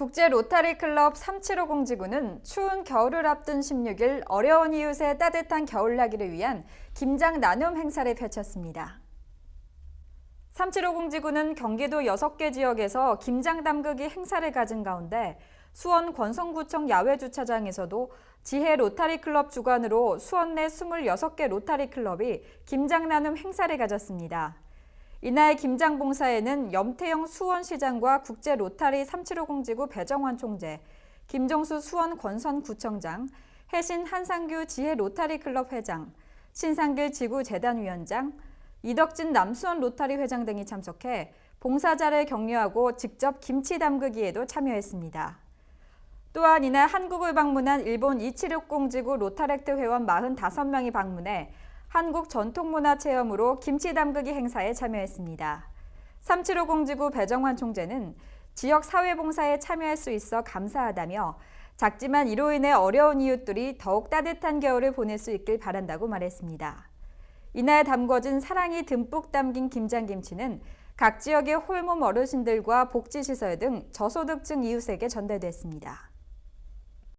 국제 로타리 클럽 375 지구는 추운 겨울을 앞둔 16일 어려운 이웃의 따뜻한 겨울나기를 위한 김장 나눔 행사를 펼쳤습니다. 3750 지구는 경기도 6개 지역에서 김장 담그기 행사를 가진 가운데 수원 권성구청 야외 주차장에서도 지혜 로타리 클럽 주관으로 수원 내 26개 로타리 클럽이 김장 나눔 행사를 가졌습니다. 이날 김장 봉사에는 염태영 수원시장과 국제 로타리 3750 지구 배정환 총재, 김정수 수원 권선구청장, 해신 한상규 지혜 로타리 클럽 회장, 신상길 지구 재단 위원장, 이덕진 남수원 로타리 회장 등이 참석해 봉사자를 격려하고 직접 김치 담그기에도 참여했습니다. 또한 이날 한국을 방문한 일본 2760 지구 로타렉트 회원 45명이 방문해 한국 전통문화 체험으로 김치 담그기 행사에 참여했습니다. 3750 지구 배정환 총재는 지역 사회봉사에 참여할 수 있어 감사하다며 작지만 이로 인해 어려운 이웃들이 더욱 따뜻한 겨울을 보낼 수 있길 바란다고 말했습니다. 이날 담궈진 사랑이 듬뿍 담긴 김장김치는 각 지역의 홀몸 어르신들과 복지시설 등 저소득층 이웃에게 전달됐습니다.